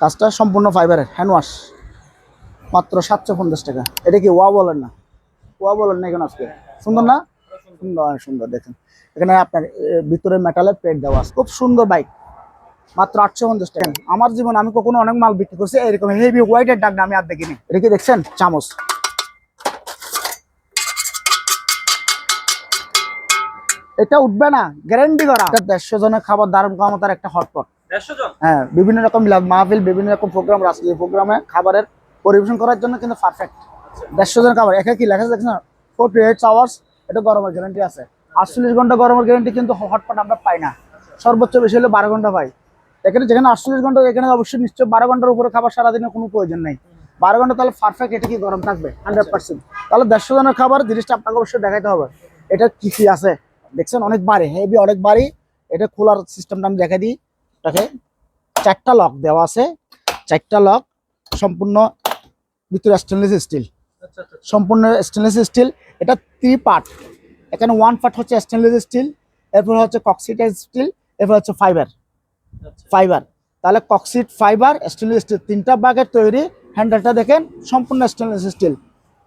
কাজটা সম্পূর্ণ ফাইবারের হ্যান্ড ওয়াশ মাত্র সাতশো পঞ্চাশ টাকা। এটা কি ওয়া বলেন না? ওয়া বলেন না এখানে আজকে? সুন্দর না? সুন্দর সুন্দর, দেখেন। এখানে আপনার ভিতরে মেটালের প্লেট দেওয়া আছে। খুব সুন্দর বাইক মাত্র আটশো পঞ্চাশ টাকা। আমার জীবন আমি কখনো অনেক মাল বিক্রি করছি, এরকম হেভি হোয়াইটের ডাক আমি আর দেখিনি। এটা কি দেখছেন? চামচ। এটা উঠবে না গ্যারান্টি করা। দেড়শো জনের খাবার দারুণ, ক্ষমতার একটা হটপট হ্যাঁ বিভিন্ন রকম মাহফিল বিভিন্ন রকম প্রোগ্রাম রাষ্ট্রীয় প্রোগ্রামে খাবারের পরিবেশন করার জন্য কিন্তু পারফেক্ট দেড়শো জন খাবার। এখানে কি লেখা দেখছেন? ফোর্টি এইট আওয়ার্স এটা গরমের গ্যারান্টি আছে। আটচল্লিশ ঘণ্টা গরমের গ্যারান্টি কিন্তু হটপট আমরা পাই না। সর্বোচ্চ বেশি হলে বারো ঘণ্টা পাই। এখানে যেখানে আটচল্লিশ ঘণ্টা এখানে অবশ্যই নিশ্চয় বারো ঘণ্টার উপরে খাবার সারাদিনের কোনো প্রয়োজন নেই। বারো ঘণ্টা তাহলে পারফেক্ট এটা কি গরম থাকবে? হান্ড্রেড পার্সেন্ট তাহলে দেড়শো জনের খাবার জিনিসটা আপনাকে অবশ্যই দেখাইতে হবে। এটা কি কি আছে? দেখছেন অনেক বাড়ি হেভি অনেক বাড়ি। এটা খোলার সিস্টেমটা আমি দেখাই দিই। এটাকে চারটা লক দেওয়া আছে। চারটা লক সম্পূর্ণ ভিতরে স্টেনলেস স্টিল আচ্ছা আচ্ছা সম্পূর্ণ স্টেনলেস স্টিল এটা থ্রি পার্ট এখানে ওয়ান পার্ট হচ্ছে স্টেনলেস স্টিল এরপর হচ্ছে কক্সিটাইজ স্টিল এরপর হচ্ছে ফাইবার আচ্ছা। ফাইবার তাহলে কক্সিট ফাইবার স্টেনলেস স্টিল তিনটা বাগের তৈরি হ্যান্ডেলটা দেখেন সম্পূর্ণ স্টেনলেস স্টিল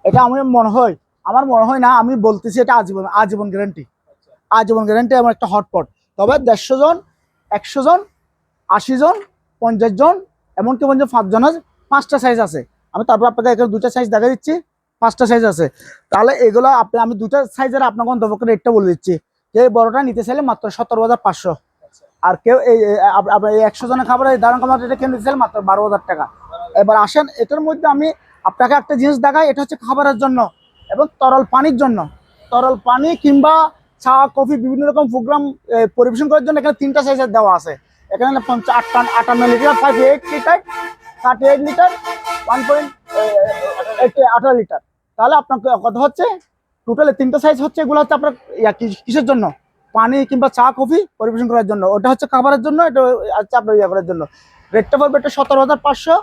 এটা আমার মনে হয় আমার মনে হয় না আমি বলতেছি এটা আজীবন আজীবন গ্যারান্টি আজীবন গ্যারান্টি আমার একটা হটপট তবে দেড়শো জন একশো জন আশি জন, পঞ্চাশ জন, এমনকি পঞ্চাশ পাঁচজনের পাঁচটা সাইজ আছে। আমি তারপর আপনাকে এখানে দুটা সাইজ দেখা দিচ্ছি, পাঁচটা সাইজ আছে। তাহলে এগুলো আপনি, আমি দুটা সাইজের আপনাকে অন্তপক্ষে রেটটা বলে দিচ্ছি। এই বড়টা নিতে চাইলে মাত্র সতেরো হাজার পাঁচশো। আর কেউ এই আপনার একশো জনের খাবার এই দারুণ খাবার এটা কেউ নিতে চাইলে মাত্র বারো হাজার টাকা। এবার আসেন, এটার মধ্যে আমি আপনাকে একটা জিনিস দেখাই, এটা হচ্ছে খাবারের জন্য এবং তরল পানির জন্য। তরল পানি কিংবা চা, কফি বিভিন্ন রকম প্রোগ্রাম পরিবেশন করার জন্য এখানে তিনটা সাইজের দেওয়া আছে। এখানে পঞ্চাশ আটান্ন আটান্ন litre five eight litre thirty eight litre one point আঠারো লিটার। তাহলে আপনার কথা হচ্ছে? টোটালে তিনটা সাইজ হচ্ছে, এগুলো হচ্ছে আপনার কিসের জন্য? পানি কিংবা চা, কফি পরিবেশন করার জন্য। ওটা হচ্ছে খাবারের জন্য, এটা হচ্ছে আপনার ইয়া করার জন্য। রেটটা পড়বে এটা সতেরো হাজার পাঁচশো,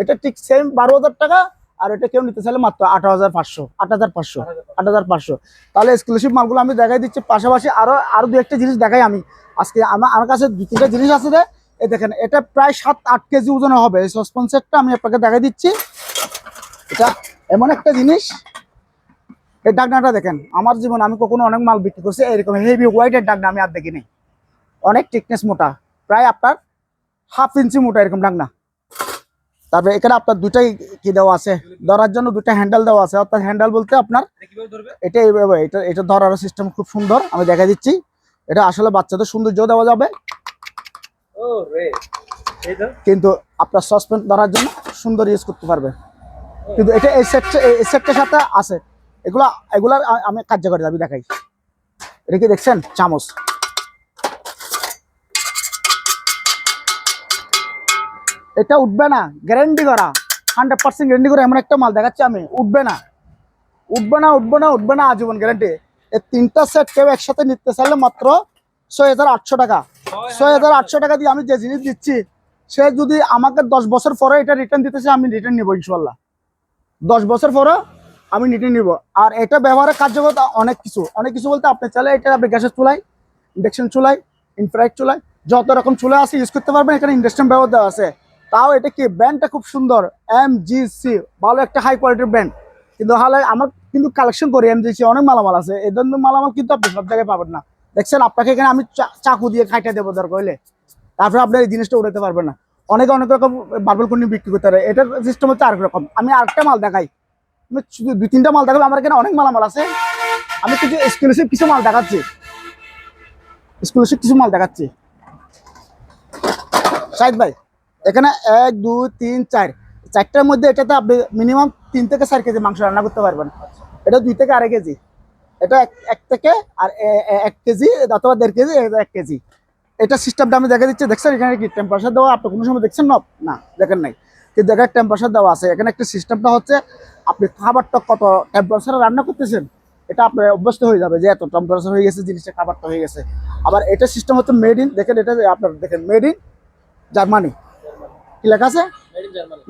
এটা ঠিক সেম বারো হাজার টাকা আর এটা কেউ নিতে চাইলে মাত্র আট হাজার পাঁচশো, আট হাজার পাঁচশো, আট হাজার পাঁচশো। তাহলে এক্সক্লুসিভ মালগুলো আমি দেখাই দিচ্ছি। পাশাপাশি আরও আরও দু একটা জিনিস দেখাই আমি। আজকে আমার আমার কাছে দু তিনটা জিনিস আছে এই দেখেন, এটা প্রায় সাত আট কেজি ওজনে হবে। এই সসপেন সেটটা আমি আপনাকে দেখাই দিচ্ছি। এটা এমন একটা জিনিস। এই ডাকনাটা দেখেন, আমার জীবন আমি কখনো অনেক মাল বিক্রি করছি, এরকম হেভি হোয়াইটের ডাকনা আমি আর দেখিনি। অনেক টিকনেস মোটা, প্রায় আপনার হাফ ইঞ্চি মোটা এরকম ডাকনা। তারপরে এখানে আপনার দুটাই কি দেওয়া আছে? ধরার জন্য দুটা হ্যান্ডেল দেওয়া আছে। অর্থাৎ হ্যান্ডেল বলতে আপনার এটা এইভাবে এটা এটা ধরার সিস্টেম খুব সুন্দর। আমি দেখা দিচ্ছি। এটা আসলে বাচ্চাদের সৌন্দর্য দেওয়া যাবে। কিন্তু আপনার সসপেন ধরার জন্য সুন্দর ইউজ করতে পারবে। কিন্তু এটা এই সেটটা এই সেটটার সাথে আছে। এগুলা এগুলার আমি কার্যকরী আমি দেখাই। এটা কি দেখছেন? চামচ। এটা উঠবে না গ্যারেন্টি করা। হান্ড্রেড পার্সেন্ট গ্যারান্টি করে এমন একটা মাল দেখাচ্ছি আমি উঠবে না। উঠবে না উঠবে না উঠবে না আজীবন গ্যারেন্টি এই তিনটা সেট কেউ একসাথে নিতে চাইলে মাত্র ছয় হাজার আটশো টাকা। ছয় হাজার আটশো টাকা দিয়ে আমি যে জিনিস দিচ্ছি সে যদি আমাকে দশ বছর পরে এটা রিটার্ন দিতেছে আমি রিটার্ন নিবো ইনশাল্লাহ দশ বছর পরে আমি রিটার্ন নিব। আর এটা ব্যবহারের কার্যকতা অনেক কিছু। অনেক কিছু বলতে আপনি চাইলে এটা আপনি গ্যাসের চুলাই ইন্ডাকশন চুলাই ইনফ্রাইট চুলাই যত রকম চুলা আছে ইউজ করতে পারবেন এখানে ইন্ডাকশন ব্যবহার দেওয়া আছে। তাও এটা কি? ব্র্যান্ডটা খুব সুন্দর এম জি সি ভালো একটা হাই কোয়ালিটির ব্র্যান্ড কিন্তু হালে আমার কিন্তু কালেকশন করি এম জি সি অনেক মালামাল আছে। এই ধরনের মালামাল কিন্তু আপনি সব জায়গায় পাবেন না। দেখছেন, আপনাকে এখানে আমি চাকু দিয়ে খাইটা দেবো দরকার হইলে তারপরে আপনি এই জিনিসটা উঠাতে পারবেন না। অনেকে অনেক রকম বার্বেল কোনি বিক্রি করতে পারে। এটার সিস্টেম হচ্ছে আরেক রকম। আমি আরেকটা মাল দেখাই। দুই, তিনটা মাল দেখাবো আমার এখানে অনেক মালামাল আছে। আমি কিছু এক্সক্লুসিভ কিছু মাল দেখাচ্ছি। এক্সক্লুসিভ কিছু মাল দেখাচ্ছি। সাইদ ভাই। এখানে এক, দুই, তিন, চার। চারটার মধ্যে এটাতে আপনি মিনিমাম তিন থেকে চার কেজি মাংস রান্না করতে পারবেন। এটা দুই থেকে আড়াই কেজি। এটা এক থেকে আর এক কেজি অথবা দেড় কেজি এক কেজি। এটা সিস্টেমটা আমি দেখা দিচ্ছি। দেখছেন এখানে কি টেম্পারেচার দেওয়া? আপনি কোনো সময় দেখছেন না? দেখেন নাই। কিন্তু দেখেন টেম্পারেচার দেওয়া আছে। এখানে একটা সিস্টেমটা হচ্ছে, আপনি খাবারটা কত টেম্পারেচারে রান্না করতেছেন, এটা আপনার অভ্যস্ত হয়ে যাবে যে এত টেম্পারেচার হয়ে গেছে, জিনিসটা খাবারটা হয়ে গেছে। আবার এটা সিস্টেম হচ্ছে মেড ইন দেখেন এটা আপনার, দেখেন মেড ইন জার্মানি কি লেখা আছে?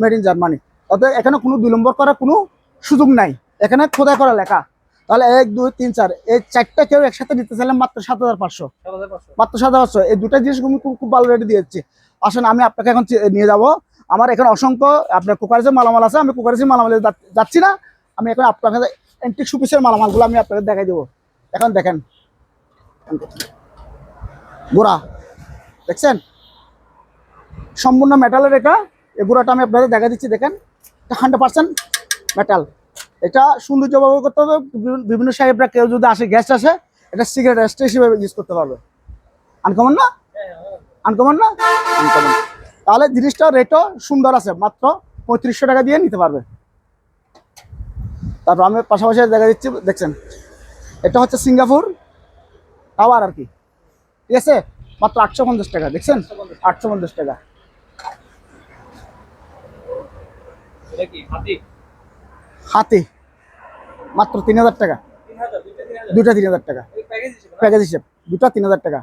মেড ইন জার্মানি অতএব এখানে কোনো দুই নম্বর করার কোনো সুযোগ নাই। এখানে খোদাই করা লেখা। তাহলে এক দুই তিন চার এই চারটা কেউ একসাথে নিতে চাইলে মাত্র সাত হাজার পাঁচশো। সাত মাত্র সাত হাজার পাঁচশো। এই দুটা জিনিস আমি খুব খুব ভালো রেটে দিয়েছি। আসেন আমি আপনাকে এখন নিয়ে যাব। আমার এখানে অসংখ্য আপনার কুকারিজের মালামাল আছে আমি মালামালে যা- যাচ্ছি না। আমি এখন আপনার আপনাকে এন্টিক সুপিসের মালামালগুলো আমি আপনাকে দেখাই দেবো। এখন দেখেন। গোড়া। দেখছেন? সম্পূর্ণ মেটালের এটা। এই গুঁড়াটা আমি আপনাদের দেখা দিচ্ছি, দেখেন। এটা হান্ড্রেড পার্সেন্ট মেটাল এটা সৌন্দর্য ব্যবহার করতে হবে। বিভিন্ন- সাহেবরা, কেউ যদি আসে গ্যাস আসে, এটা সিগারেট অ্যাস্টে হিসেবে ইউজ করতে পারবে। আনকমন না? আনকমন না? আনকমন তাহলে জিনিসটা রেটও সুন্দর আছে। মাত্র পঁয়ত্রিশশো টাকা দিয়ে নিতে পারবে। তারপর আমি পাশাপাশি দেখা দিচ্ছি, দেখছেন? এটা হচ্ছে সিঙ্গাপুর টাওয়ার আর কি। ঠিক আছে? মাত্র আটশো পঞ্চাশ টাকা, দেখছেন? আটশো পঞ্চাশ টাকা এটা কি হাতি? মাত্র তিন হাজার টাকা। দুটা তিন হাজার? টাকা। প্যাকেজ হিসেবে দুটা তিন হাজার টাকা।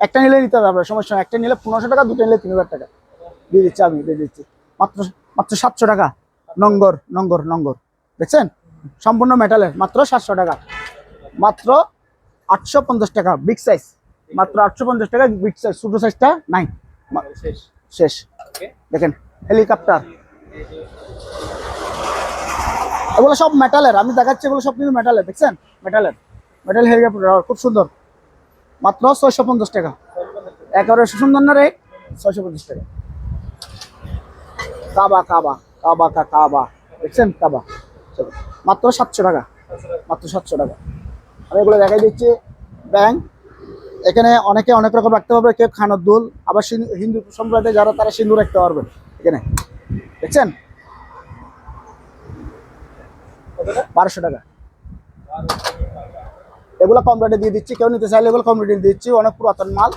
একটা নিলে নিতে হবে সমস্যা একটা নিলে পনেরোশো টাকা দুটো নিলে তিন হাজার টাকা। দিয়ে দিচ্ছি আমি দিয়ে দিচ্ছি। মাত্র মাত্র সাতশো টাকা। নঙ্গর নঙ্গর নঙ্গর। দেখছেন? সম্পূর্ণ মেটালের মাত্র সাতশো টাকা। মাত্র আটশো পঞ্চাশ টাকা বিগ সাইজ মাত্র আটশো পঞ্চাশ টাকা বিগ সাইজ ছোটো সাইজটা নাই। শেষ। শেষ। দেখেন হেলিকপ্টার এগুলো সব মেটালের আমি দেখাচ্ছি এগুলো সব কিন্তু মেটালের দেখছেন? মেটালের মেটাল হেলিকপ্টার খুব সুন্দর। মাত্র ছয়শো পঞ্চাশ টাকা। একেবারে সুন্দর না রেট ছয়শো পঞ্চাশ টাকা। কাবা কাবা কাবা, কা, কাবা। দেখছেন? কাবা। মাত্র সাতশো টাকা। মাত্র সাতশো টাকা। আমি এগুলো দেখাই দিচ্ছি। ব্যাংক এখানে অনেকে অনেক রকম রাখতে পারবে। কেউ খানোর দুল, আবার হিন্দু সম্প্রদায়ে যারা, তারা সিন্দুর রাখতে পারবে। এখানে। দেখছেন? বারোশো টাকা। এগুলো কম রেটে দিয়ে দিচ্ছি। কেউ নিতে চাইলে এগুলো কম রেটে দিয়ে দিচ্ছি। অনেক পুরাতন মাল।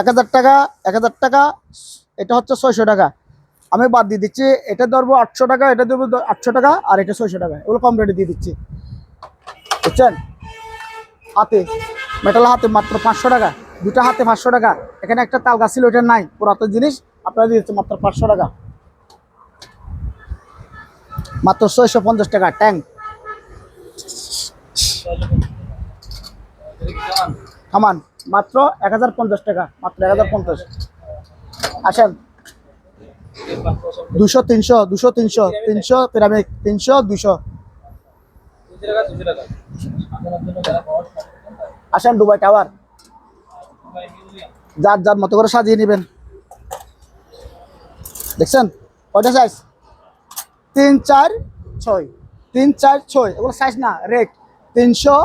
এক হাজার টাকা, এক হাজার টাকা, এটা হচ্ছে ছয়শো টাকা। আমি বাদ দিয়ে দিচ্ছি। এটা ধরবো আটশো টাকা, এটা ধরবো আটশো টাকা, আর এটা ছয়শো টাকা। এগুলো কম রেটে দিয়ে দিচ্ছি। বুঝছেন হাতে মেটাল হাতে মাত্র পাঁচশো টাকা। দুটা হাতে পাঁচশো টাকা। এখানে একটা তাল গাছ ছিল, ওটা নাই। পুরাতন জিনিস, আপনারা দিয়েছে মাত্র পাঁচশো টাকা। মাত্র ছয়শো পঞ্চাশ টাকা ট্যাঙ্ক কামান মাত্র এক হাজার পঞ্চাশ টাকা, মাত্র এক হাজার পঞ্চাশ। আসেন। দুশো, তিনশো দুশো, তিনশো তিনশো পিরামিড তিনশো, দুশো। আসেন, দুবাই টাওয়ার। যার যার মতো করে সাজিয়ে নেবেন। দেখছেন? কয়টা সাইজ তিন, চার, ছয়। তিন, চার, ছয়। এগুলো সাইজ না রেট তিনশো,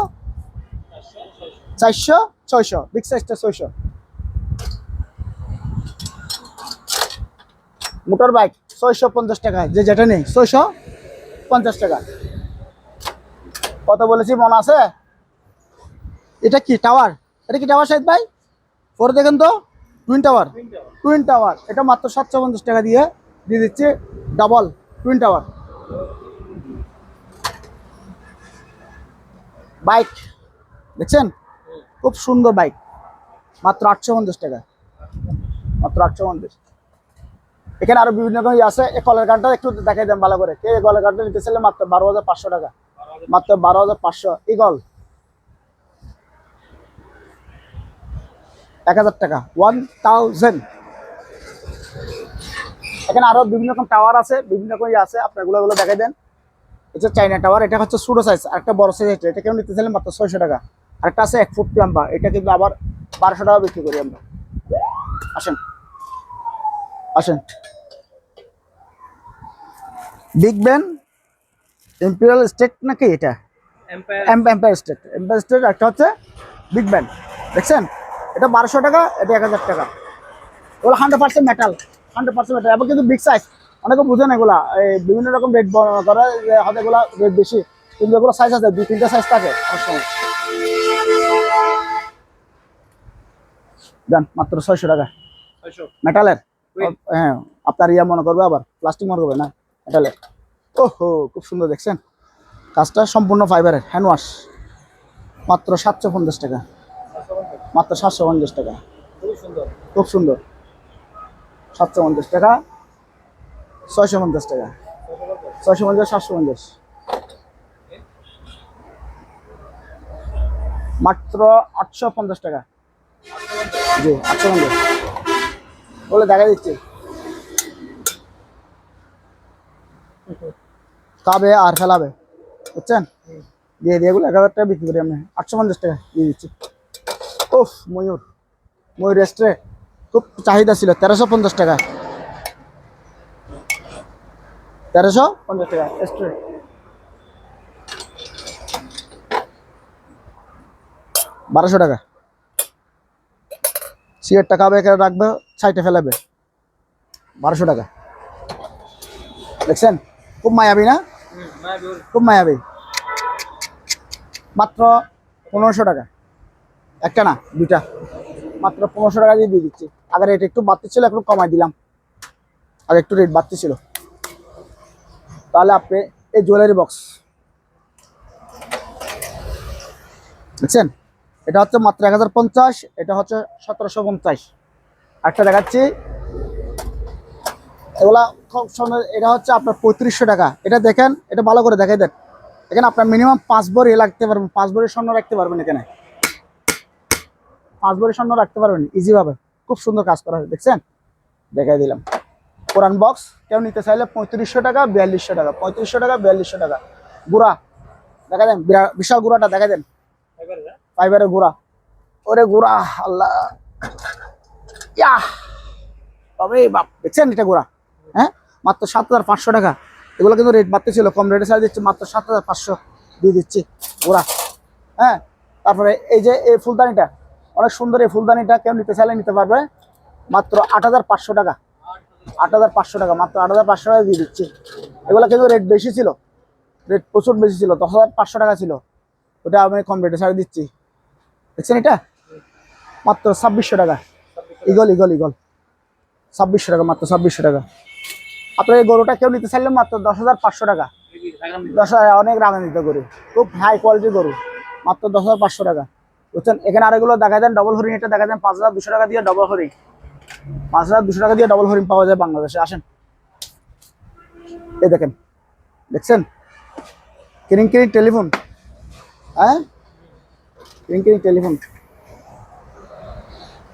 চারশো, ছয়শো। বিগ সাইজটা ছয়শো। মোটর বাইক ছয়শো পঞ্চাশ টাকা যে যেটা নেই, ছয়শো পঞ্চাশ টাকা। কত বলেছি, মনে আছে? এটা কি টাওয়ার এটা কি টাওয়ার সাইজ ভাই? পরে দেখেন তো টুইন টাওয়ার টুইন টাওয়ার এটা মাত্র সাতশো পঞ্চাশ টাকা দিয়ে দিয়ে দিচ্ছে ডাবল টুইন টাওয়ার বাইক দেখছেন? খুব সুন্দর বাইক মাত্র আটশো পঞ্চাশ টাকা। মাত্র আটশো পঞ্চাশ। এখানে আরও বিভিন্ন রকম আছে। এই কলের কার্ডটা একটু দেখাই দেন ভালো করে। কে কলের কার্ডটা নিতে চাইলে মাত্র বারো হাজার পাঁচশো টাকা। মাত্র বারো হাজার পাঁচশো। ইগল এক হাজার টাকা ওয়ান থাউজেন্ড এখানে আরও বিভিন্ন রকম টাওয়ার আছে বিভিন্ন রকম ইয়ে আছে আপনারগুলো গুলো দেখাই দেন। এটা চাইনা টাওয়ার এটা হচ্ছে ছোটো সাইজ একটা বড় সাইজ এটা এটা কেউ নিতে চাইলে মাত্র ছয়শো টাকা। আরেকটা আছে এক ফুট লম্বা এটা কিন্তু আবার বারোশো টাকা বিক্রি করি আমরা। আসেন। আসেন। বিগ ব্যান ইম্পেরিয়াল স্টেট নাকি এটা? Empire empire state empire state একটা হচ্ছে বিগ ব্যান দেখছেন? এটা বারোশো টাকা এটা এক হাজার টাকা। ওগুলো hundred percent metal hundred percent metal এবং কিন্তু বিগ সাইজ অনেকে বুঝে না এগুলা। এই বিভিন্ন রকম রেট করে যে হয়তো এগুলা রেট বেশি। কিন্তু এগুলো সাইজ আছে দুই তিনটা সাইজ থাকে। অনেক সময় দেন মাত্র ছয়শো টাকা। ছয়শো। মেটালের হ্যাঁ আপনার ইয়া মনে করবে আবার প্লাস্টিক মনে করবে না মেটালের ওহো খুব সুন্দর দেখছেন? কাজটা সম্পূর্ণ ফাইবারের হ্যান্ড ওয়াশ মাত্র সাতশো পঞ্চাশ টাকা। মাত্র সাতশো পঞ্চাশ টাকা। খুবই সুন্দর। খুব সুন্দর। সাতশো পঞ্চাশ টাকা ছয়শো পঞ্চাশ টাকা। ছয়শো পঞ্চাশ সাতশো পঞ্চাশ। মাত্র আটশো পঞ্চাশ টাকা। জি আটশো পঞ্চাশ। বলে দেখা দিচ্ছি। খাবে আর ফেলাবে বুঝছেন? দিয়ে দিয়ে এগুলো এক হাজার টাকা বিক্রি করি আমি। আটশো পঞ্চাশ টাকা দিয়ে দিচ্ছি। ওফ ময়ূর। ময়ূর রেস্টুরেন্ট খুব চাহিদা ছিল তেরোশো পঞ্চাশ টাকা। তেরোশো পঞ্চাশ টাকা রেস্টুরেন্ট বারোশো টাকা। সিগারেট টাকা এখানে রাখবে সাইটে ফেলাবে। বারোশো টাকা। দেখছেন? খুব মায়াবী না? খুব মায়াবী। মাত্র পনেরোশো টাকা। একটা না, দুইটা। মাত্র পনেরোশো টাকা দিয়ে দিয়ে দিচ্ছি। আগে রেট একটু বাড়তে ছিল একটু কমাই দিলাম। আগে একটু রেট বাড়তে ছিল। তাহলে আপনি এই জুয়েলারি বক্স দেখছেন? এটা হচ্ছে মাত্র এক হাজার পঞ্চাশ, এটা হচ্ছে সতেরোশো পঞ্চাশ। একটা দেখাচ্ছি। এগুলা এটা হচ্ছে আপনার পঁয়ত্রিশশো টাকা। এটা দেখেন, এটা ভালো করে দেখাই দেন। এখানে আপনার মিনিমাম পাঁচ ভরি লাগতে পারবেন পাঁচ ভরি স্বর্ণ রাখতে পারবেন এখানে। পাঁচ ভরি স্বর্ণ রাখতে পারবেন ইজি ভাবে। খুব সুন্দর কাজ করা হয়েছে দেখছেন? দেখাই দিলাম। কোরআন বক্স কেউ নিতে চাইলে পঁয়ত্রিশশো টাকা বিয়াল্লিশশো টাকা পঁয়ত্রিশশো টাকা বিয়াল্লিশশো টাকা। গুড়া দেখা দেন বিশাল গুড়াটা দেখা দেন। ফাইবারের গুড়া। ওরে গুড়া আল্লাহ। ইয়া তবে বাপ দেখছেন এটা গুড়া? হ্যাঁ? মাত্র সাত হাজার পাঁচশো টাকা। এগুলো কিন্তু রেট বাড়তে ছিল কম রেটে ছাড়া দিচ্ছি মাত্র সাত হাজার পাঁচশো দিয়ে দিচ্ছি গুড়া। হ্যাঁ? তারপরে এই যে এই ফুলদানিটা অনেক সুন্দর এই ফুলদানিটা কেউ নিতে চাইলে নিতে পারবে। মাত্র আট হাজার পাঁচশো টাকা। আট হাজার পাঁচশো টাকা, মাত্র আট হাজার পাঁচশো টাকা দিয়ে দিচ্ছি। এগুলো কিন্তু রেট বেশি ছিল। রেট প্রচুর বেশি ছিল, দশ টাকা ছিল। ওটা আমি কম রেটে ছাড়া দিচ্ছি। দেখছেন এটা? মাত্র ছাব্বিশশো টাকা। ইগল ইগল ইগল ছাব্বিশশো টাকা, মাত্র ছাব্বিশশো টাকা। আপনার এই গরুটা কেউ নিতে চাইলে মাত্র দশ হাজার পাঁচশো টাকা। দশ হাজার, অনেক রাগান্বিত গরু। খুব হাই কোয়ালিটির গরু। মাত্র দশ হাজার পাঁচশো টাকা। বুঝছেন? এখানে আরেকগুলো দেখা দেন ডবল হরিণ, এটা দেখা দেন, পাঁচ হাজার দুশো টাকা দিয়ে ডবল হরিণ। পাঁচ হাজার দুশো টাকা দিয়ে ডবল হরিণ পাওয়া যায় বাংলাদেশে। আসেন। এই দেখেন, দেখছেন? কিরিং কিরিং টেলিফোন। হ্যাঁ? কিরিং কিরিং টেলিফোন।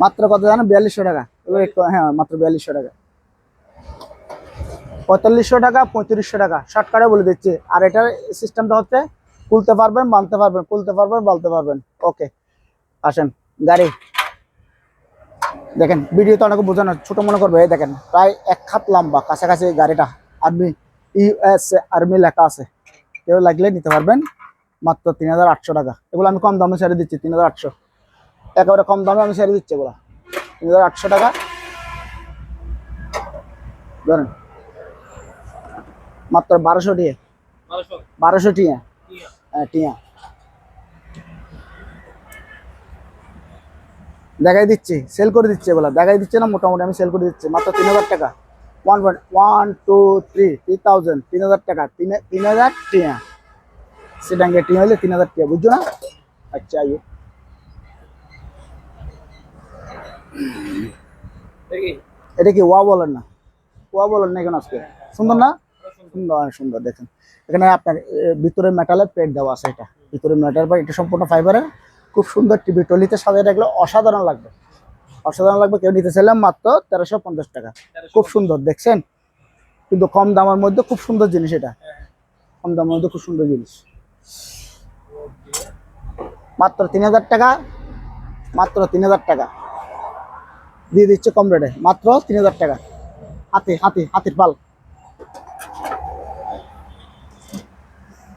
মাত্র কত জানেন? বিয়াল্লিশশো টাকা। এবার হ্যাঁ মাত্র বিয়াল্লিশশো টাকা। পঁয়তাল্লিশশো টাকা, পঁয়ত্রিশশো টাকা। শর্টকাটে বলে দিচ্ছি। আর এটার সিস্টেমটা হচ্ছে, খুলতে পারবেন, বানতে পারবেন, খুলতে পারবেন, বালতে পারবেন। ওকে আসেন গাড়ি। দেখেন ভিডিওতে অনেকে বোঝানো ছোট মনে করবে এই দেখেন প্রায় এক খাত লম্বা কাছাকাছি গাড়িটা আর্মি ইউএস আর্মি লেখা আছে। কেউ লাগলে নিতে পারবেন মাত্র তিন হাজার আটশো টাকা। এগুলো আমি কম দামে ছেড়ে দিচ্ছি তিন হাজার আটশো। একেবারে কম দামে আমি ছেড়ে দিচ্ছি এগুলো। তিন হাজার আটশো টাকা। ধরেন মাত্র বারোশো টিয়া। বারোশো। টিয়া। হ্যাঁ টিয়া। দেখাই দিচ্ছি সেল করে দিচ্ছি এগুলো। দেখাই দিচ্ছে না মোটামুটি আমি সেল করে দিচ্ছি। মাত্র তিন হাজার টাকা। One point one two three three thousand তিন হাজার টাকা। তিন তিন হাজার টিয়া। সেটাঙ্গে টিয়া হলে তিন হাজার টিয়া বুঝছ না? আচ্ছা আইয়ে এটা কি ওয়া বলেন না? ওয়া বলেন না এখন আজকে? সুন্দর না? সুন্দর সুন্দর দেখেন। এখানে আপনার ভিতরে মেটালের প্লেট দেওয়া আছে এটা। ভিতরে মেটাল বা এটা সম্পূর্ণ ফাইবারের খুব সুন্দর টিভি। টলিতে সাজিয়ে রাখলে অসাধারণ লাগবে। অসাধারণ লাগবে কেউ নিতে চাইলাম মাত্র তেরোশো পঞ্চাশ টাকা। খুব সুন্দর দেখছেন? কিন্তু কম দামের মধ্যে খুব সুন্দর জিনিস এটা। কম দামের মধ্যে খুব সুন্দর জিনিস। মাত্র তিন হাজার টাকা মাত্র তিন হাজার টাকা। দিয়ে দিচ্ছে কম রেটে মাত্র তিন হাজার টাকা। হাতি হাতি হাতির পাল।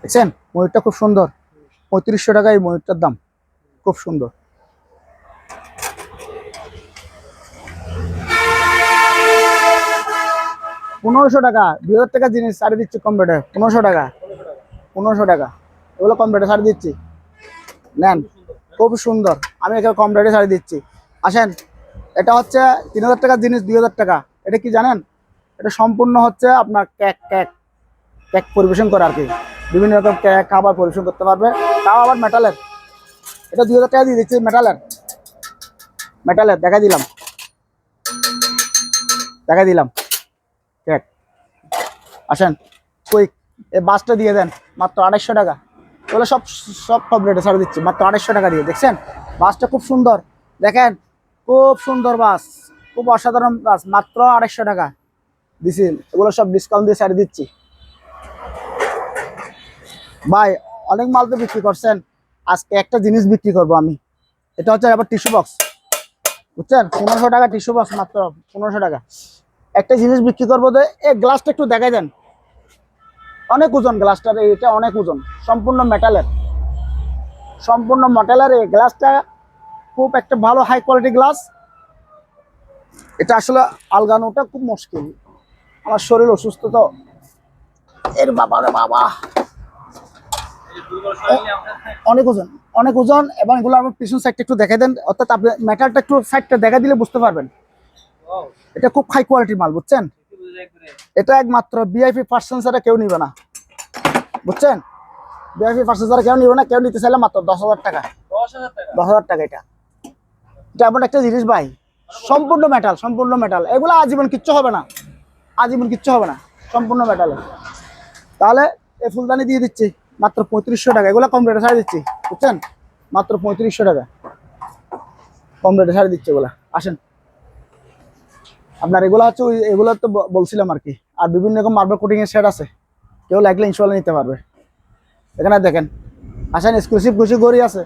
দেখছেন? ময়ূরটা খুব সুন্দর। পঁয়ত্রিশশো টাকা এই ময়ূরটার দাম। খুব সুন্দর। পনেরোশো টাকা, দুই হাজার টাকা জিনিস ছাড়ে দিচ্ছি কম পনেরোশো টাকা পনেরোশো টাকা। এগুলো কম রেটে দিচ্ছি। নেন, খুব সুন্দর। আমি এখানে কম রেটে ছাড়ে দিচ্ছি। আসেন, এটা হচ্ছে তিন হাজার টাকার জিনিস, দুই হাজার টাকা। এটা কি জানেন? এটা সম্পূর্ণ হচ্ছে আপনার কেক ক্যাক। কেক পরিবেশন করে আর কি। বিভিন্ন রকম ক্যাক, খাবার পরিবেশন করতে পারবে। তাও আবার মেটালের এটা দুই হাজার টাকা দিয়ে দিচ্ছি মেটালের মেটালের দেখা দিলাম। দেখা দিলাম। কেক আসেন কুইক এই বাসটা দিয়ে দেন, মাত্র আড়াইশো টাকা। এগুলো সব সব সব রেটে দিচ্ছি, মাত্র আড়াইশো টাকা দিয়ে। দেখছেন? বাসটা খুব সুন্দর। দেখেন, খুব সুন্দর বাস, খুব অসাধারণ বাস, মাত্র আড়াইশো টাকা। দিছি, এগুলো সব ডিসকাউন্ট দিয়ে ছাড়ি দিচ্ছি। ভাই, অনেক মাল তো বিক্রি করছেন। আজকে একটা জিনিস বিক্রি করব আমি। এটা হচ্ছে আবার টিস্যু বক্স। বুঝছেন? পনেরোশো টাকা টিস্যু বক্স মাত্র, পনেরোশো টাকা। একটা জিনিস বিক্রি করব তো এই গ্লাসটা একটু দেখাই দেন। অনেক ওজন গ্লাসটার, এটা অনেক ওজন। সম্পূর্ণ মেটালের সম্পূর্ণ মেটালের এই গ্লাসটা খুব একটা ভালো হাই কোয়ালিটি গ্লাস এটা আসলে আলগানোটা খুব মুশকিল। আমার শরীর অসুস্থ তো। এর বাবা রে বাবা এই যে দুর্বল শরীর নিয়ে আমরা অনেক ওজন অনেক ওজন এবং এগুলো আমার পিছন সাইডটা একটু দেখাই দেন। অর্থাৎ আপনি মেটালটা একটু সাইডটা দেখা দিলে বুঝতে পারবেন। এটা খুব হাই কোয়ালিটির মাল বুঝছেন। এটা একমাত্র বিআইপি পার্সন ছাড়া কেউ নিবে না বুঝছেন? বিআইপি পার্সন ছাড়া কেউ নিবে না কেউ নিতে চাইলে মাত্র দশ হাজার টাকা। দশ হাজার টাকা? দশ হাজার টাকা এটা। এটা এমন একটা জিনিস ভাই সম্পূর্ণ মেটাল সম্পূর্ণ মেটাল এগুলো আজীবন কিচ্ছু হবে না আজীবন কিচ্ছু হবে না সম্পূর্ণ মেটালে তাহলে এই ফুলদানি দিয়ে দিচ্ছি। মাত্র পঁয়ত্রিশশো টাকা। এগুলো কম রেটে ছাড়ে দিচ্ছি, বুঝছেন? মাত্র পঁয়ত্রিশশো টাকা। কম রেটে ছাড়ে দিচ্ছে এগুলা। আসেন। আপনার এগুলো হচ্ছে এগুলো তো বলছিলাম আর কি। আর বিভিন্ন রকম মার্বেল কোটিং এর সেট আছে। কেউ লাগলে ইনশাল্লাহ নিতে পারবে। এখানে দেখেন, আসেন এক্সক্লুসিভ কিছু গড়ি আছে।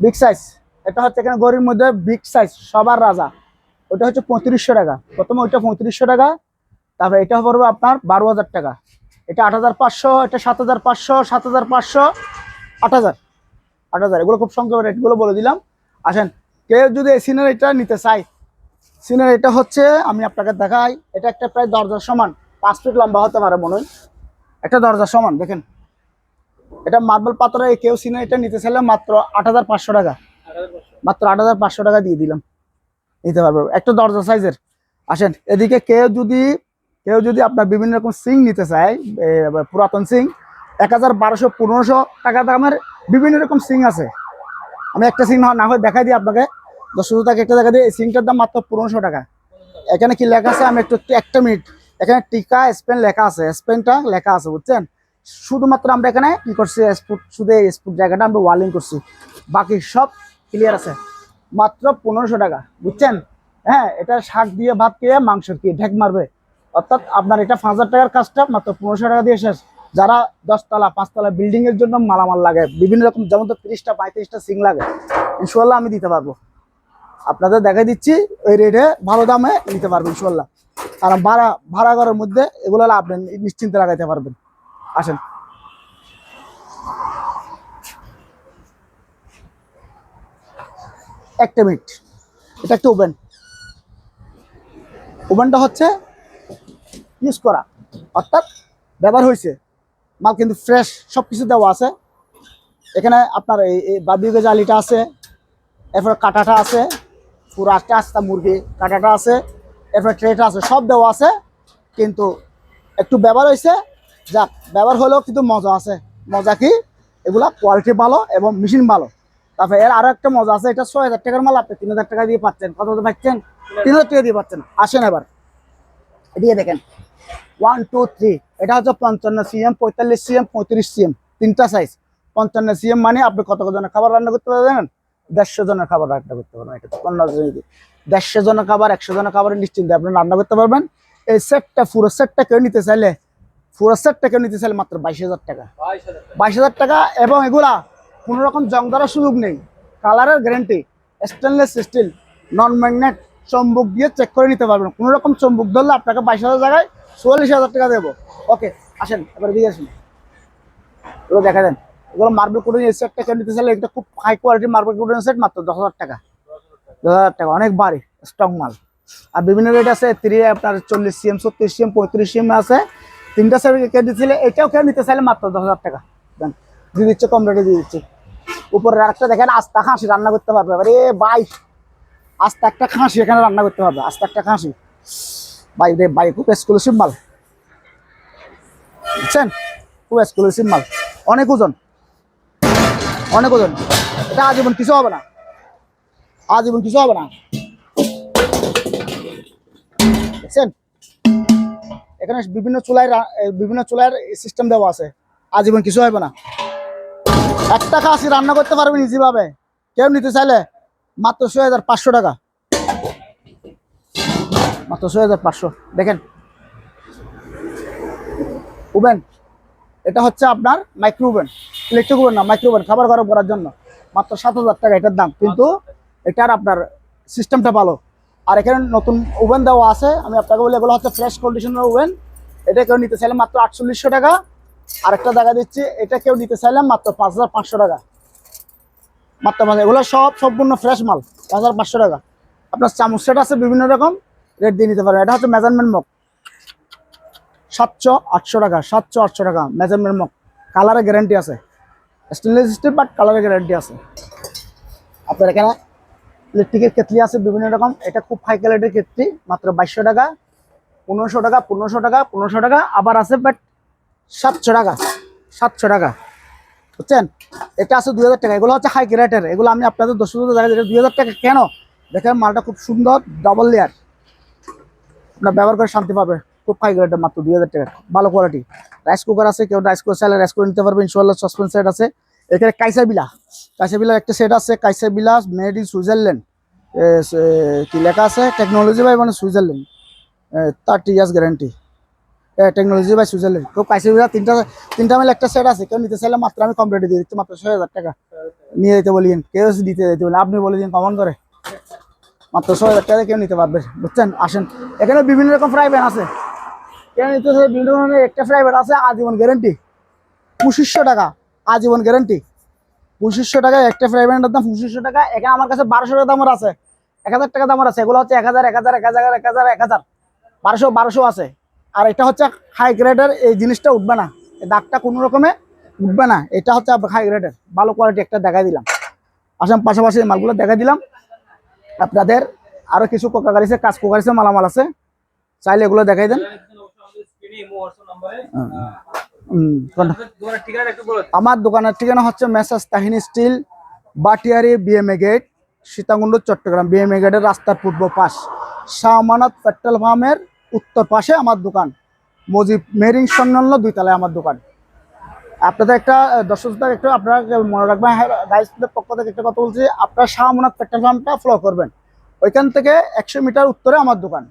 বিগ সাইজ এটা হচ্ছে এখানে গড়ির মধ্যে বিগ সাইজ সবার রাজা। ওটা হচ্ছে পঁয়ত্রিশশো টাকা। প্রথমে ওইটা পঁয়ত্রিশশো টাকা, তারপরে এটা পড়বে আপনার বারো হাজার টাকা। এটা আট হাজার পাঁচশো, এটা সাত হাজার পাঁচশো, সাত হাজার পাঁচশো, আট হাজার। আট হাজার, এগুলো খুব সংক্ষেপে রেটগুলো বলে দিলাম। আসেন, কেউ যদি এই সিনের এটা নিতে চায় সিনের এটা হচ্ছে, আমি আপনাকে দেখাই, এটা একটা প্রায় দরজার সমান, পাঁচ ফিট লম্বা হতে পারে মনে হয়। একটা দরজার সমান, দেখেন। এটা মার্বেল পাথরে কেউ সিনে এটা নিতে চাইলে মাত্র আট হাজার পাঁচশো টাকা। মাত্র আট হাজার পাঁচশো টাকা দিয়ে দিলাম। নিতে পারবে। একটা দরজা সাইজের আসেন, এদিকে কেউ যদি কেউ যদি আপনার বিভিন্ন রকম সিং নিতে চায় পুরাতন সিং এক হাজার বারোশো, পনেরোশো টাকা দামের বিভিন্ন রকম সিং আছে। আমি একটা সিং না হয় দেখাই দিই আপনাকে। দশ টাকা একটা দেখা দিই। এই সিংটার দাম মাত্র পনেরোশো টাকা। এখানে কি লেখা আছে? আমি একটু একটু- একটা মিনিট। এখানে টিকা, স্পেন লেখা আছে। স্পেনটা লেখা আছে, বুঝছেন? শুধুমাত্র আমরা এখানে কি করছি? স্পুট শুধু এই স্পুট জায়গাটা আমরা ওয়ালিং করছি। বাকি সব ক্লিয়ার আছে। মাত্র পনেরোশো টাকা, বুঝছেন? হ্যাঁ এটা শাক দিয়ে ভাত খেয়ে মাংস কি ঢেক মারবে? অর্থাৎ আপনার এটা পাঁচ হাজার টাকার কাজটা মাত্র পনেরোশো টাকা দিয়ে শেষ। যারা দশতলা, পাঁচতলা বিল্ডিং এর জন্য মালামাল লাগে, বিভিন্ন রকম যেমন তো তিরিশটা, পঁয়ত্রিশটা সিং লাগে ইনশাল্লাহ আমি দিতে পারব। আপনাদের দেখাই দিচ্ছি, ওই রেটে ভালো দামে নিতে পারবেন ইনশাল্লাহ কারণ ভাড়া ভাড়া ঘরের মধ্যে এগুলো আপনি নিশ্চিন্তে লাগাইতে পারবেন। আসেন। একটা মিনিট এটা একটা ওভেন ওভেনটা হচ্ছে ইউজ করা। অর্থাৎ ব্যবহার হয়েছে। মাল কিন্তু ফ্রেশ সব কিছু দেওয়া আছে। এখানে আপনার এই এই জালিটা আছে। এরপরে কাটাটা আছে। পুরো আস্তে আস্তে মুরগি কাটাটা আছে। এরপরে ট্রেটা আছে, সব দেওয়া আছে। কিন্তু একটু ব্যবহার হয়েছে। যাক, ব্যবহার হলেও কিন্তু মজা আছে। মজা কি? এগুলা কোয়ালিটি ভালো এবং মেশিন ভালো। তারপরে এর আরও একটা মজা আছে, এটা ছয় হাজার টাকার মাল আপনি তিন হাজার টাকা দিয়ে পাচ্ছেন। কত পাচ্ছেন? তিন হাজার টাকা দিয়ে পাচ্ছেন। আসেন এবার। এদিকে দেখেন। ওয়ান টু থ্রি এটা হচ্ছে পঞ্চান্ন সিএম পঁয়তাল্লিশ সিএম পঁয়ত্রিশ সিএম তিনটা সাইজ পঞ্চান্ন সিএম মানে আপনি কত জনের খাবার রান্না করতে পারবেন দেড়শো জনের খাবার রান্না করতে পারবেন। এটা পনেরো দেড়শো জনের খাবার, একশো জনের খাবার নিশ্চিন্তে আপনি রান্না করতে পারবেন। এই সেটটা পুরো সেটটা কেউ নিতে চাইলে, পুরো সেটটা কেউ নিতে চাইলে মাত্র বাইশ হাজার টাকা। বাইশ হাজার টাকা এবং এগুলা কোনো রকম জং ধরার সুযোগ নেই। কালারের guarantee stainless steel non magnet চম্বুক দিয়ে চেক করে নিতে পারবেন। কোনো রকম চম্বুক ধরলে আপনাকে বাইশ হাজার জায়গায় চুয়াল্লিশ হাজার টাকা দেবো। ওকে, আসেন, এবার দিয়ে আসুন। এগুলো দেখা দেন। এগুলো মার্বেল কোটিং সেটটা কেউ নিতে চাইলে এটা খুব high quality marble coating set মাত্র দশ হাজার টাকা। দশ হাজার টাকা, অনেক বাড়ি স্ট্রং মাল। আর বিভিন্ন রেট আছে তিরি আপনার চল্লিশ সিএম ছত্রিশ সিএম পঁয়ত্রিশ সিএম আছে। তিনটা সেট কে দিচ্ছিলে এটাও কেউ নিতে চাইলে মাত্র দশ হাজার টাকা। দেন, দিয়ে দিচ্ছে, কম রেটে দিয়ে দিচ্ছে। উপরে আরেকটা দেখেন, আস্তা খাসি, রান্না করতে পারবে। আরে ভাই, আস্তা একটা খাসি এখানে রান্না করতে পারবে, আস্তা একটা খাসি। ভাই রে খুব এক্সক্লুসিভ মাল। বুঝছেন? খুব এক্সক্লুসিভ মাল। অনেক ওজন। অনেক ওজন। এটা আজীবন কিছু হবে না। আজীবন কিছু হবে না। দেখছেন এখানে বিভিন্ন এ, বিভিন্ন চুলার সিস্টেম দেওয়া আছে। আজীবন কিছু হবে না। একটা খাসি রান্না করতে পারবেন ইজি ভাবে। কেউ নিতে চাইলে মাত্র ছয় হাজার পাঁচশো টাকা। মাত্র ছয় হাজার পাঁচশো। দেখেন। ওভেন, এটা হচ্ছে আপনার মাইক্রো ওভেন ইলেকট্রিক ওভেন না মাইক্রো ওভেন খাবার গরম করার জন্য। মাত্র সাত হাজার টাকা এটার দাম। কিন্তু এটার আপনার সিস্টেমটা ভালো। আর এখানে নতুন ওভেন দেওয়া আছে। আমি আপনাকে বলি, এগুলো হচ্ছে ফ্রেশ কন্ডিশনের ওভেন এটা কেউ নিতে চাইলে মাত্র আটচল্লিশশো টাকা। আরেকটা দেখা দিচ্ছি, এটা কেউ নিতে চাইলাম মাত্র পাঁচ হাজার পাঁচশো টাকা। মাত্র পাঁচ এগুলো সব সম্পূর্ণ ফ্রেশ মাল, পাঁচ হাজার পাঁচশো টাকা। আপনার চামচ সেট আছে বিভিন্ন রকম। রেট দিয়ে নিতে পারেন এটা হচ্ছে মেজারমেন্ট মগ সাতশো আটশো টাকা, সাতশো আটশো টাকা মেজারমেন্ট মগ কালারের গ্যারান্টি আছে। স্টেনলেস স্টিল বাট কালারের গ্যারান্টি আছে। আপনার এখানে ইলেকট্রিকের কেতলি আছে বিভিন্ন রকম। এটা খুব হাই কোয়ালিটির কেতলি মাত্র বাইশশো টাকা, পনেরোশো টাকা পনেরোশো টাকা পনেরোশো টাকা, আবার আছে বাট সাতশো টাকা সাতশো টাকা। বুঝছেন? এটা আছে দুই হাজার টাকা। এগুলো হচ্ছে হাই গ্রেটের এগুলো আমি আপনাদের দুই হাজার টাকা কেন? দেখেন মালটা খুব সুন্দর ডবল লেয়ার আপনার ব্যবহার করে শান্তি পাবে। খুব হাই গ্রেডের মাত্র, দুই হাজার টাকা। ভালো কোয়ালিটি রাইস কুকার আছে, কেউ রাইস কুকার চাইলে রাইস কুকার নিতে পারবে ইনশাল্লাহ সসপেন সেট আছে। এখানে কাইসা বিলা কাইসা বিলার একটা সেট আছে কাইসা বিলা মেড ইন সুইজারল্যান্ড কি লেখা আছে? টেকনোলজি বাই মানে Switzerland thirty years guarantee technology by Switzerland খুব কাইসা বিলা তিনটা তিনটা মিলে একটা সেট আছে। কেউ নিতে চাইলে মাত্র আমি কম রেটে দিয়ে দিচ্ছি, মাত্র ছয় হাজার টাকা। নিয়ে যেতে বলিয়েন, কেউ দিতে যেতে বলেন আপনি বলে দিন কমন করে। মাত্র ছয় হাজার টাকা কেউ নিতে পারবে, বুঝছেন? আসেন। এখানে বিভিন্ন রকম ফ্রাই প্যান আছে। কেউ নিতে বিভিন্ন ধরনের একটা ফ্রাই প্যান আছে, আজীবন গ্যারান্টি পঁচিশশো টাকা, আজীবন গ্যারান্টি পঁচিশশো টাকা একটা ফ্রাই প্যানের দাম পঁচিশশো টাকা। এখানে আমার কাছে বারোশো টাকা দামের আছে। এক হাজার টাকা দামের আছে। এগুলো হচ্ছে এক হাজার এক হাজার এক হাজার এক হাজার এক হাজার। বারোশো বারোশো আছে। আর এটা হচ্ছে হাই গ্রেডের এই জিনিসটা উঠবে না। দাগটা কোনো রকমে উঠবে না। এটা হচ্ছে হাই গ্রেডের ভালো কোয়ালিটি একটা দেখাই দিলাম। আসাম পাশাপাশি মালগুলো দেখাই দিলাম। আপনাদের আরও কিছু কোকাগারিসে কাজ কোকারিসে মালামাল আছে। চাইলে এগুলো দেখাই দেন। বলো আমার দোকানের ঠিকানা হচ্ছে মেসাজ Tahini steel Bhatiyari BMA gate Sitakunda Chittagong. BMA গেটের রাস্তার পূর্ব পাশ। শাহমানাত পেট্রোল পাম্পের উত্তর পাশে আমার দোকান। মজিব মেরিং সংলগ্ন দুই তলায় আমার দোকান। আপনাদের একটা দর্শক একটা আপনারা মনে রাখবেন। হ্যাঁ গাইসদের পক্ষ থেকে একটা কথা বলছি, আপনারা শাহমানাত পেট্রোল পাম্পটা ফলো করবেন। ওইখান থেকে একশো মিটার উত্তরে আমার দোকান।